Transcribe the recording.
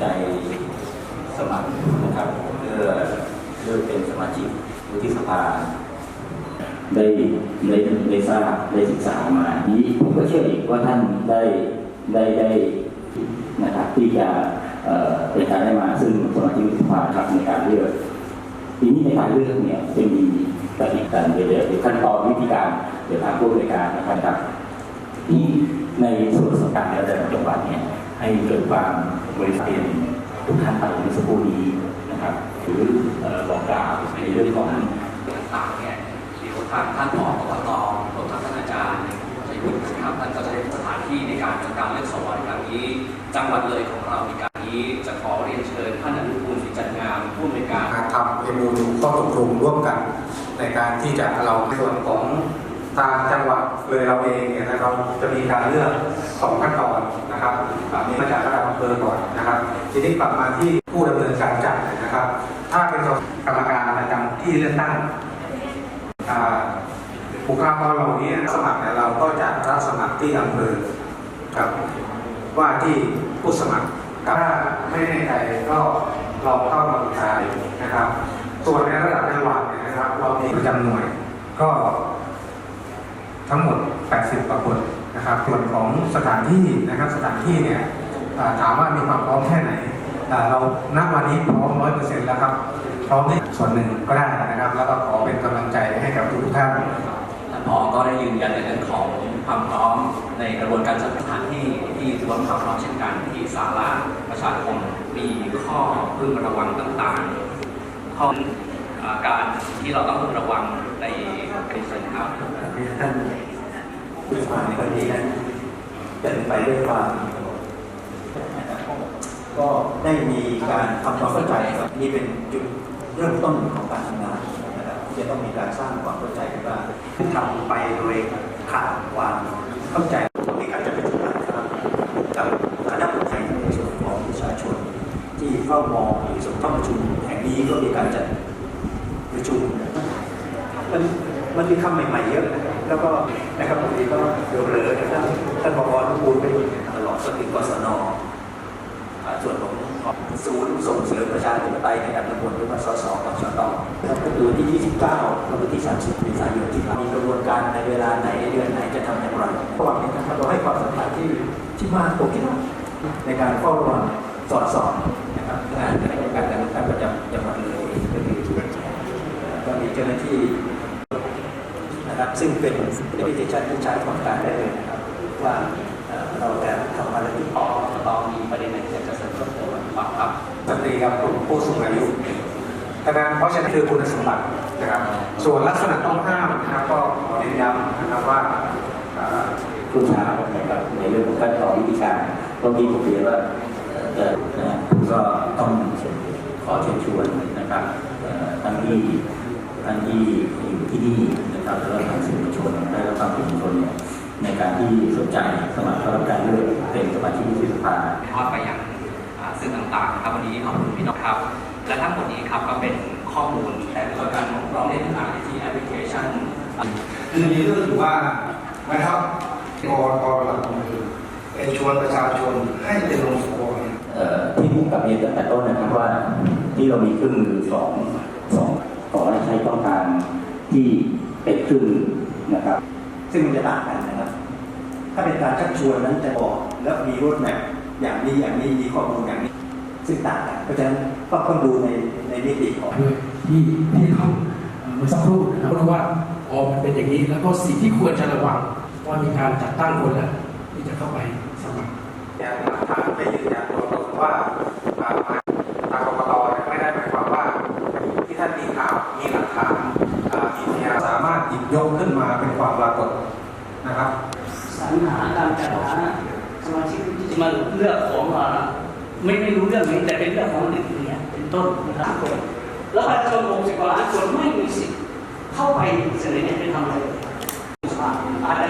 ใจสมัครนะครับเพื่อเลือกเป็นสมาชิกวุฒิสภาได้ได้ได้ทราบได้ศึกษามานี้ผมก็เชื่ออีกว่าท่านได้ได้ได้นะครับที่จะเป็นการได้มาซึ่งสมาชิกวุฒิสภาครับในการเลือกทีนี้ในการเลือกเนี่ยจะมีกติกาเดี๋ยวเดี๋ยวขั้นตอนวิธีการเดี๋ยวทางผู้บริการนะครับที่ในส่วนราชการและระดับจังหวัดเนี่ย ให้เกิดความบริสุทธิ์ทุกท่านไปในสักครู่นี้นะครับ หรือบอกกล่าวในเรื่องของต่างๆเนี่ยมีทางท่านผออบตรวมทั้งท่านอาจารย์ชัยวุฒินะครับท่านก็จะได้สถานที่ในการจัดการเลือกสวในครั้งนี้ จังหวัดเลยของเราในการนี้จะขอเรียนเชิญท่านอนุกูลศิจันงามผู้อำนวยการทำเอ็มูข้อตกลงร่วมกัน ในการที่จะเราส่วนของ ทางจังหวัดเลยเราเองเนี่ยนะครับจะมีการเลือกสองขั้นตอนนะครับมีมาจากระดับอำเภอก่อนนะครับ ทีนี้กลับมาที่ผู้ดำเนินการจัดนะครับ ถ้าเป็นกรรมการประจำที่เลือกตั้งบุคลากรเหล่านี้สมัครเนี่ยเราก็จะรับสมัครที่อำเภอครับว่าที่ผู้สมัครถ้าไม่แน่ใจก็ลองเข้ามาปรึกษานะครับ ส่วนในระดับจังหวัดเนี่ยนะครับ เรามีประจำหน่วยก็ ทั้งหมด 80กว่าคนนะครับส่วนของสถานที่นะครับสถานที่เนี่ยถามว่ามีความพร้อมแค่ไหน เราณวันนี้พร้อมร้อยเปอร์เซ็นต์แล้วครับ พร้อมที่ส่วนหนึ่งก็ได้นะครับ แล้วก็ขอเป็นกำลังใจให้กับทุกท่านท่านผอก็ได้ยืนยันในเรื่องของความพร้อมในกระบวนการจัดสถานที่ที่ถือว่ามีความพร้อมเช่นกันที่ศาลาประชาคมมีข้อพึงระวังต่างๆข้อ การที่เราต้องระวังในในส่วนครับท่านผู้สมัครในวันนี้นั้นเป็นไปด้วยความก็ได้มีการทำความเข้าใจครับนี่เป็นจุดเริ่มต้นของการทำงานนะครับที่จะต้องมีการสร้างความเข้าใจกันว่าทำไปโดยขาดความเข้าใจในการจะเป็นสมัครครับกับคณะผู้แทนในส่วนของประชาชน ที่เฝ้ามองหรือส่วนเข้าประชุมแห่งนี้ก็มีการจัด มันมันมีคำใหม่ๆเยอะ แล้วก็นะครับบางทีก็เดือดเลยนะครับท่านบอกว่าทุกคูณไปตลอดก็คือกศนอ่าส่วนของศูนย์ส่งเสริมประชาธิปไตยในระดับตำบลหรือว่าสสกชตครับก็คือวันที่ 29และวันที่ 30เมษายนที่มามีกระบวนการในเวลาไหนเดือนไหนจะทำอย่างไรระหว่างนี้นะครับเราให้ความสำคัญที่ที่มากผมคิดว่าในการเฝ้าระวังสอดส่องนะครับงานคณะการการเลือกตั้งประจำจังหวัดเลยก็คือก็มีเจ้าหน้าที่ ซึ่งเป็นแอปพลิเคชันที่ใช้ของการได้เลยนะครับว่าเราจะทำอะไรที่พอตอนมีประเด็นไหนที่จะเสริมเพิ่มเติมหรือเปล่าครับสตรีกับกลุ่มผู้สูงอายุดังนั้เพราะฉะนั้นคือคุณสมบัตินะครับ ส่วนลักษณะต้องห้ามนะครับก็ขอเน้นย้ำนะครับว่าอ่าช่วงเช้านะครับในเรื่องของขั้นตอนวิธีการเมื่อกี้ผมเรียนว่าเออก็ต้องขอเชิญชวนนะครับเอ่อทั้งที่ทั้งที่อยู่ที่นี่นะครับแล้ว การที่สนใจสมัครเข้ารับการเลือกเป็นสมาชิกวุฒิสภาทอดไปยังอ่าสื่อต่างๆนะครับวันนี้ขอบคุณพี่น้องครับ และทั้งหมดนี้ครับก็เป็นข้อมูลแต่กระบวนการของร้องเรียนต่างๆที่แอปพลิเคชันคือในเรื่องถือว่านะครับกรกรหลักคือเป็นชวนประชาชนให้เป็นลงสกอร์เนี่ยเอ่อที่ผู้กับเรียนตั้งแต่ต้นนะครับว่าที่เรามีเครื่องมือสองสองขอให้ใช้ช่องทางที่เป็นเครื่องมือนะครับ ซึ่งมันจะต่างกันนะครับ ถ้าเป็นการชักชวนนั้นจะบอกแล้วมีรถแมพอย่างนี้อย่างนี้มีข้อมูลอย่างนี้ ซึ่งต่างกันเพราะฉะนั้นก็ต้องดูในในมิติของด้วยที่ที่ทำเอ่อเมื่อสักครู่นะครับเพราะว่าพอมันเป็นอย่างนี้แล้วก็สิ่งที่ควรจะระวังว่ามีการจัดตั้งคนแล้วที่จะเข้าไปสมัครอย่างหลักฐานไม่ยืนยันตัวตนว่า สรรหาการจัดหาสมาชิกที่จะมาเลือกของมาไม่ไม่รู้เรื่องนี้แต่เป็นเรื่องของหนึ่งเนี่ยเป็นต้นนะครับคนแล้วประชาชน60กว่าล้านคนไม่มีสิทธิ์เข้าไปเสนอเนี่ยไปทำอะไรอาจจะ